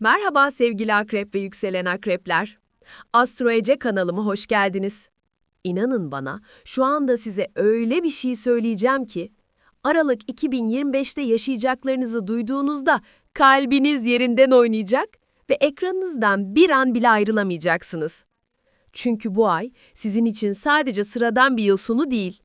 Merhaba sevgili akrep ve yükselen akrepler. Astro Ece kanalıma hoş geldiniz. İnanın bana şu anda size öyle bir şey söyleyeceğim ki Aralık 2025'te yaşayacaklarınızı duyduğunuzda kalbiniz yerinden oynayacak ve ekranınızdan bir an bile ayrılamayacaksınız. Çünkü bu ay sizin için sadece sıradan bir yıl sonu değil.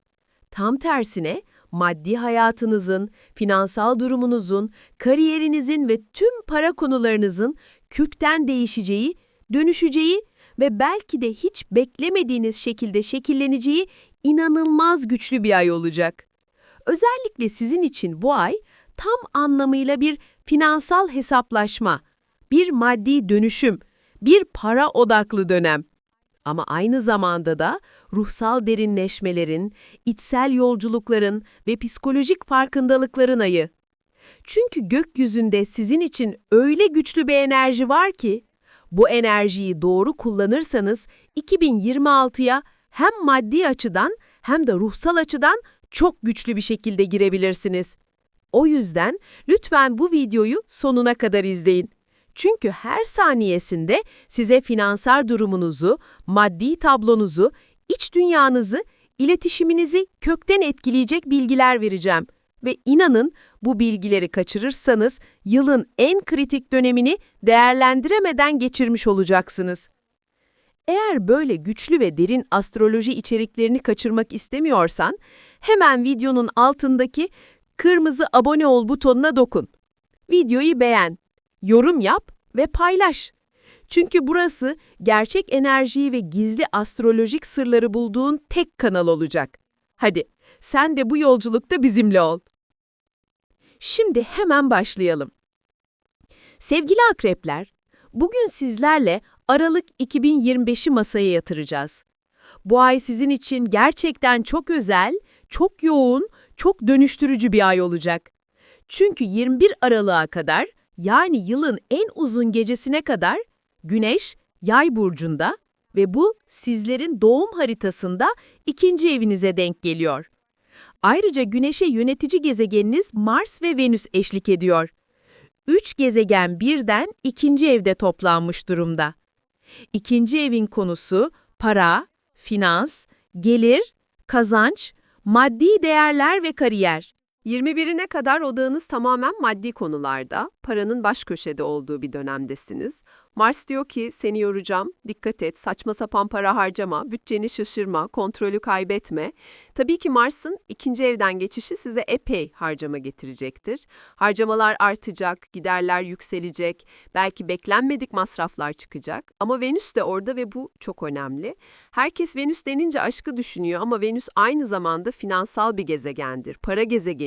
Tam tersine maddi hayatınızın, finansal durumunuzun, kariyerinizin ve tüm para konularınızın kökten değişeceği, dönüşeceği ve belki de hiç beklemediğiniz şekilde şekilleneceği inanılmaz güçlü bir ay olacak. Özellikle sizin için bu ay tam anlamıyla bir finansal hesaplaşma, bir maddi dönüşüm, bir para odaklı dönem. Ama aynı zamanda da ruhsal derinleşmelerin, içsel yolculukların ve psikolojik farkındalıkların ayı. Çünkü gökyüzünde sizin için öyle güçlü bir enerji var ki, bu enerjiyi doğru kullanırsanız 2026'ya hem maddi açıdan hem de ruhsal açıdan çok güçlü bir şekilde girebilirsiniz. O yüzden lütfen bu videoyu sonuna kadar izleyin. Çünkü her saniyesinde size finansal durumunuzu, maddi tablonuzu, iç dünyanızı, iletişiminizi kökten etkileyecek bilgiler vereceğim. Ve inanın bu bilgileri kaçırırsanız yılın en kritik dönemini değerlendiremeden geçirmiş olacaksınız. Eğer böyle güçlü ve derin astroloji içeriklerini kaçırmak istemiyorsan, hemen videonun altındaki kırmızı abone ol butonuna dokun. Videoyu beğen, yorum yap ve paylaş. Çünkü burası gerçek enerjiyi ve gizli astrolojik sırları bulduğun tek kanal olacak. Hadi sen de bu yolculukta bizimle ol. Şimdi hemen başlayalım. Sevgili akrepler, bugün sizlerle Aralık 2025'i masaya yatıracağız. Bu ay sizin için gerçekten çok özel, çok yoğun, çok dönüştürücü bir ay olacak. Çünkü 21 Aralık'a kadar, yani yılın en uzun gecesine kadar Güneş Yay burcunda ve bu sizlerin doğum haritasında ikinci evinize denk geliyor. Ayrıca Güneş'e yönetici gezegeniniz Mars ve Venüs eşlik ediyor. Üç gezegen birden ikinci evde toplanmış durumda. İkinci evin konusu para, finans, gelir, kazanç, maddi değerler ve kariyer. 21'ine kadar odağınız tamamen maddi konularda, paranın baş köşede olduğu bir dönemdesiniz. Mars diyor ki seni yoracağım, dikkat et, saçma sapan para harcama, bütçeni şaşırma, kontrolü kaybetme. Tabii ki Mars'ın ikinci evden geçişi size epey harcama getirecektir. Harcamalar artacak, giderler yükselecek, belki beklenmedik masraflar çıkacak. Ama Venüs de orada ve bu çok önemli. Herkes Venüs denince aşkı düşünüyor ama Venüs aynı zamanda finansal bir gezegendir, para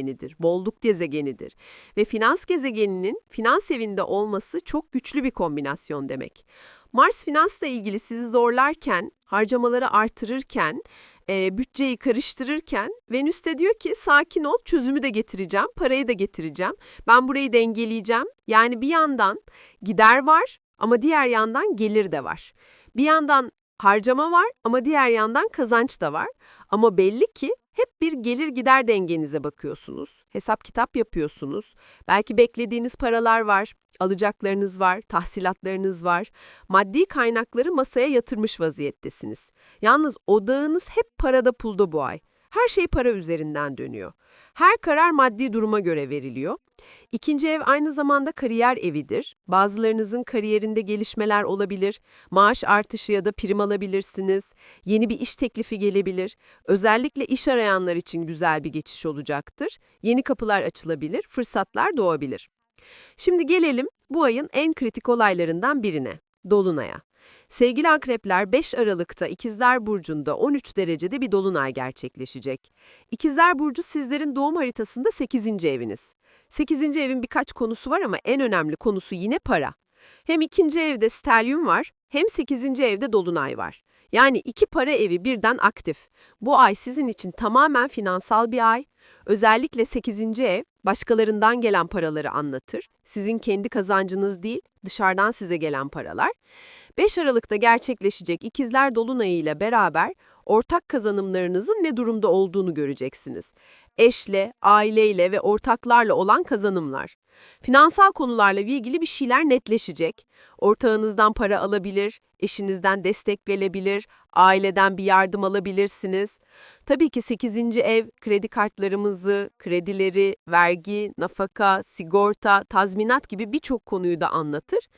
gezegenidir, bolluk gezegenidir. Ve finans gezegeninin finans evinde olması çok güçlü bir kombinasyon demek. Mars finansla ilgili sizi zorlarken, harcamaları artırırken, e, bütçeyi karıştırırken Venüs de diyor ki sakin ol çözümü de getireceğim, parayı da getireceğim. Ben burayı dengeleyeceğim. Yani bir yandan gider var ama diğer yandan gelir de var. Bir yandan harcama var ama diğer yandan kazanç da var. Ama belli ki hep bir gelir gider dengenize bakıyorsunuz. Hesap kitap yapıyorsunuz. Belki beklediğiniz paralar var, alacaklarınız var, tahsilatlarınız var. Maddi kaynakları masaya yatırmış vaziyettesiniz. Yalnız odağınız hep parada pulda bu ay. Her şey para üzerinden dönüyor. Her karar maddi duruma göre veriliyor. İkinci ev aynı zamanda kariyer evidir. Bazılarınızın kariyerinde gelişmeler olabilir, maaş artışı ya da prim alabilirsiniz, yeni bir iş teklifi gelebilir. Özellikle iş arayanlar için güzel bir geçiş olacaktır. Yeni kapılar açılabilir, fırsatlar doğabilir. Şimdi gelelim bu ayın en kritik olaylarından birine, Dolunay'a. Sevgili akrepler 5 Aralık'ta İkizler Burcu'nda 13 derecede bir dolunay gerçekleşecek. İkizler Burcu sizlerin doğum haritasında 8. eviniz. 8. evin birkaç konusu var ama en önemli konusu yine para. Hem ikinci evde stelyum var hem 8. evde dolunay var. Yani iki para evi birden aktif. Bu ay sizin için tamamen finansal bir ay. Özellikle 8. ev başkalarından gelen paraları anlatır. Sizin kendi kazancınız değil, dışarıdan size gelen paralar. 5 Aralık'ta gerçekleşecek İkizler Dolunayı ile beraber ortak kazanımlarınızın ne durumda olduğunu göreceksiniz. Eşle, aileyle ve ortaklarla olan kazanımlar. Finansal konularla ilgili bir şeyler netleşecek. Ortağınızdan para alabilir, eşinizden destek gelebilir, aileden bir yardım alabilirsiniz. Tabii ki 8. ev kredi kartlarımızı, kredileri, vergi, nafaka, sigorta, tazminat gibi birçok konuyu da anlatır.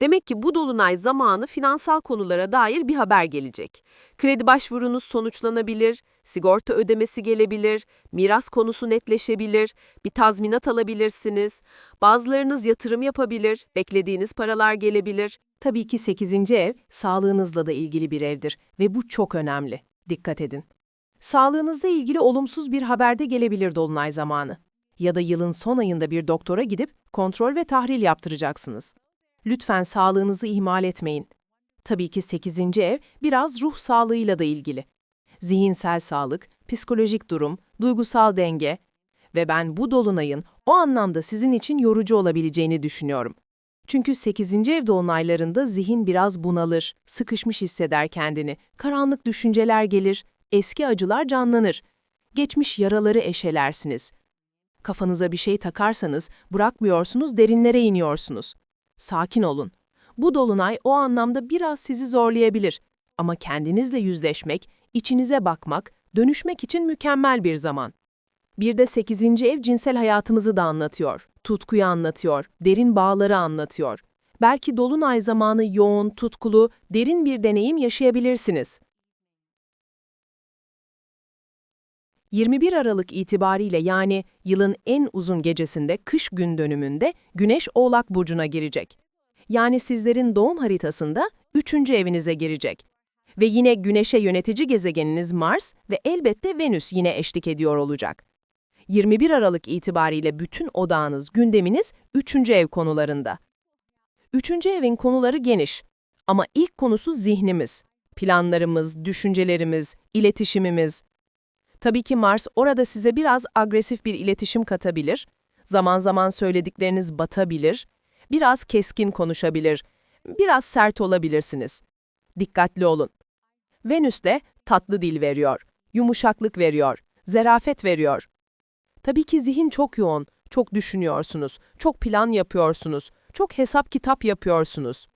Demek ki bu dolunay zamanı finansal konulara dair bir haber gelecek. Kredi başvurunuz sonuçlanabilir, sigorta ödemesi gelebilir, miras konusu netleşebilir, bir tazminat alabilirsiniz. Bazılarınız yatırım yapabilir, beklediğiniz paralar gelebilir. Tabii ki 8. ev sağlığınızla da ilgili bir evdir ve bu çok önemli. Dikkat edin. Sağlığınızla ilgili olumsuz bir haber de gelebilir dolunay zamanı. Ya da yılın son ayında bir doktora gidip kontrol ve tahlil yaptıracaksınız. Lütfen sağlığınızı ihmal etmeyin. Tabii ki 8. ev biraz ruh sağlığıyla da ilgili. Zihinsel sağlık, psikolojik durum, duygusal denge ve ben bu dolunayın o anlamda sizin için yorucu olabileceğini düşünüyorum. Çünkü 8. ev dolunaylarında zihin biraz bunalır, sıkışmış hisseder kendini, karanlık düşünceler gelir, eski acılar canlanır. Geçmiş yaraları eşelersiniz. Kafanıza bir şey takarsanız bırakmıyorsunuz, derinlere iniyorsunuz. Sakin olun. Bu dolunay o anlamda biraz sizi zorlayabilir. Ama kendinizle yüzleşmek, içinize bakmak, dönüşmek için mükemmel bir zaman. Bir de 8. ev cinsel hayatımızı da anlatıyor. Tutkuyu anlatıyor, derin bağları anlatıyor. Belki dolunay zamanı yoğun, tutkulu, derin bir deneyim yaşayabilirsiniz. 21 Aralık itibariyle yani yılın en uzun gecesinde kış gün dönümünde Güneş Oğlak Burcu'na girecek. Yani sizlerin doğum haritasında 3. evinize girecek. Ve yine Güneş'e yönetici gezegeniniz Mars ve elbette Venüs yine eşlik ediyor olacak. 21 Aralık itibariyle bütün odağınız, gündeminiz 3. ev konularında. 3. evin konuları geniş ama ilk konusu zihnimiz, planlarımız, düşüncelerimiz, iletişimimiz. Tabii ki Mars orada size biraz agresif bir iletişim katabilir, zaman zaman söyledikleriniz batabilir, biraz keskin konuşabilir, biraz sert olabilirsiniz. Dikkatli olun. Venüs de tatlı dil veriyor, yumuşaklık veriyor, zerafet veriyor. Tabii ki zihin çok yoğun, çok düşünüyorsunuz, çok plan yapıyorsunuz, çok hesap kitap yapıyorsunuz.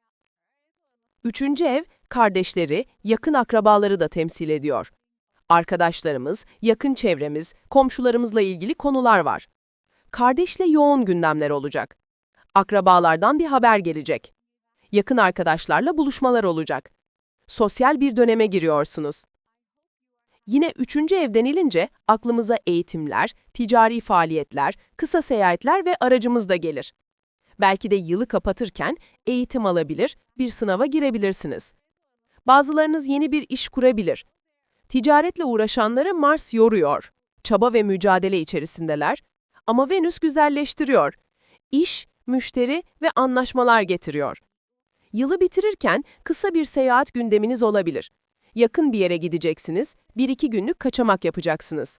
Üçüncü ev, kardeşleri, yakın akrabaları da temsil ediyor. Arkadaşlarımız, yakın çevremiz, komşularımızla ilgili konular var. Kardeşle yoğun gündemler olacak. Akrabalardan bir haber gelecek. Yakın arkadaşlarla buluşmalar olacak. Sosyal bir döneme giriyorsunuz. Yine üçüncü ev denilince aklımıza eğitimler, ticari faaliyetler, kısa seyahatler ve aracımız da gelir. Belki de yılı kapatırken eğitim alabilir, bir sınava girebilirsiniz. Bazılarınız yeni bir iş kurabilir. Ticaretle uğraşanları Mars yoruyor. Çaba ve mücadele içerisindeler. Ama Venüs güzelleştiriyor. İş, müşteri ve anlaşmalar getiriyor. Yılı bitirirken kısa bir seyahat gündeminiz olabilir. Yakın bir yere gideceksiniz, bir iki günlük kaçamak yapacaksınız.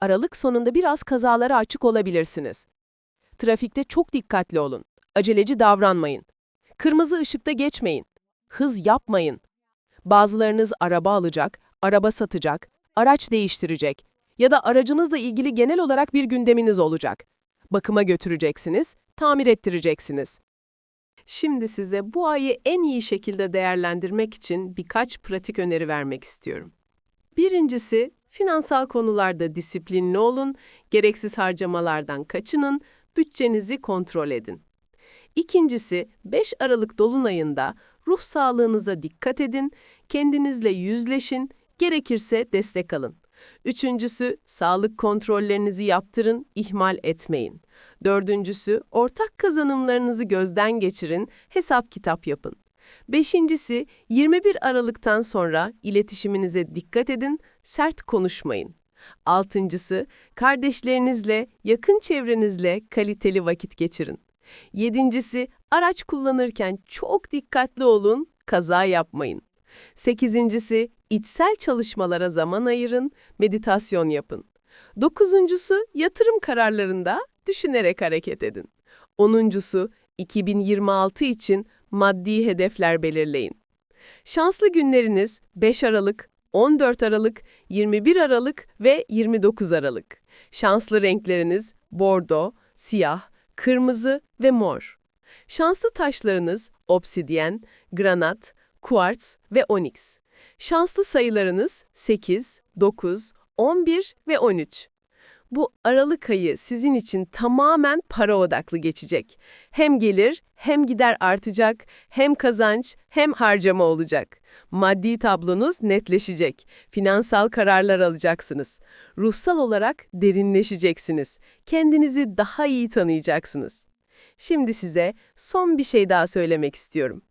Aralık sonunda biraz kazalara açık olabilirsiniz. Trafikte çok dikkatli olun. Aceleci davranmayın. Kırmızı ışıkta geçmeyin. Hız yapmayın. Bazılarınız araba alacak, araba satacak, araç değiştirecek ya da aracınızla ilgili genel olarak bir gündeminiz olacak. Bakıma götüreceksiniz, tamir ettireceksiniz. Şimdi size bu ayı en iyi şekilde değerlendirmek için birkaç pratik öneri vermek istiyorum. Birincisi, finansal konularda disiplinli olun, gereksiz harcamalardan kaçının, bütçenizi kontrol edin. İkincisi, 5 Aralık Dolunay'ında ruh sağlığınıza dikkat edin, kendinizle yüzleşin, gerekirse destek alın. Üçüncüsü, sağlık kontrollerinizi yaptırın, ihmal etmeyin. Dördüncüsü, ortak kazanımlarınızı gözden geçirin, hesap kitap yapın. Beşincisi, 21 Aralık'tan sonra iletişiminize dikkat edin, sert konuşmayın. Altıncısı, kardeşlerinizle, yakın çevrenizle kaliteli vakit geçirin. Yedincisi, araç kullanırken çok dikkatli olun, kaza yapmayın. Sekizincisi, içsel çalışmalara zaman ayırın, meditasyon yapın. Dokuzuncusu, yatırım kararlarında düşünerek hareket edin. Onuncusu, 2026 için maddi hedefler belirleyin. Şanslı günleriniz 5 Aralık, 14 Aralık, 21 Aralık ve 29 Aralık. Şanslı renkleriniz bordo, siyah, kırmızı ve mor. Şanslı taşlarınız obsidyen, granat, kuarts ve onyx. Şanslı sayılarınız 8, 9, 11 ve 13. Bu Aralık ayı sizin için tamamen para odaklı geçecek. Hem gelir hem gider artacak, hem kazanç hem harcama olacak. Maddi tablonuz netleşecek. Finansal kararlar alacaksınız. Ruhsal olarak derinleşeceksiniz. Kendinizi daha iyi tanıyacaksınız. Şimdi size son bir şey daha söylemek istiyorum.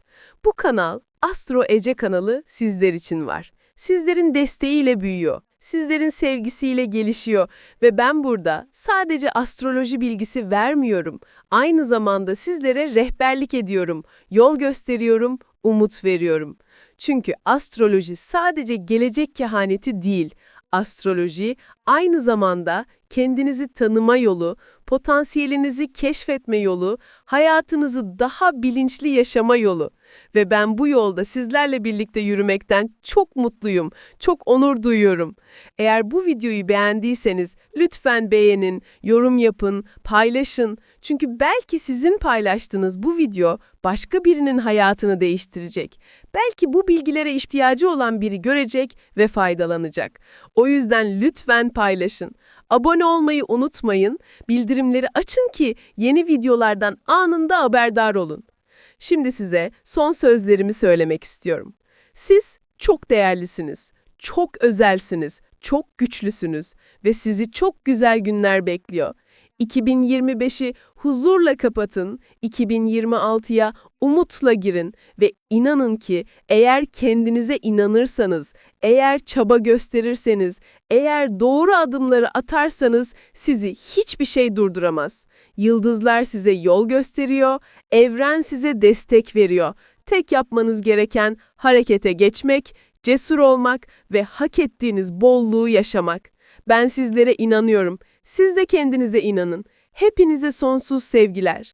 Bu kanal Astro Ece kanalı sizler için var. Sizlerin desteğiyle büyüyor. Sizlerin sevgisiyle gelişiyor ve ben burada sadece astroloji bilgisi vermiyorum. Aynı zamanda sizlere rehberlik ediyorum, yol gösteriyorum, umut veriyorum. Çünkü astroloji sadece gelecek kehaneti değil. Astroloji aynı zamanda kendinizi tanıma yolu, potansiyelinizi keşfetme yolu, hayatınızı daha bilinçli yaşama yolu. Ve ben bu yolda sizlerle birlikte yürümekten çok mutluyum, çok onur duyuyorum. Eğer bu videoyu beğendiyseniz lütfen beğenin, yorum yapın, paylaşın. Çünkü belki sizin paylaştığınız bu video başka birinin hayatını değiştirecek. Belki bu bilgilere ihtiyacı olan biri görecek ve faydalanacak. O yüzden lütfen paylaşın. Abone olmayı unutmayın, bildirimleri açın ki yeni videolardan anında haberdar olun. Şimdi size son sözlerimi söylemek istiyorum. Siz çok değerlisiniz, çok özelsiniz, çok güçlüsünüz ve sizi çok güzel günler bekliyor. 2025'i huzurla kapatın, 2026'ya umutla girin ve inanın ki eğer kendinize inanırsanız, eğer çaba gösterirseniz, eğer doğru adımları atarsanız sizi hiçbir şey durduramaz. Yıldızlar size yol gösteriyor, evren size destek veriyor. Tek yapmanız gereken harekete geçmek, cesur olmak ve hak ettiğiniz bolluğu yaşamak. Ben sizlere inanıyorum. Siz de kendinize inanın. Hepinize sonsuz sevgiler.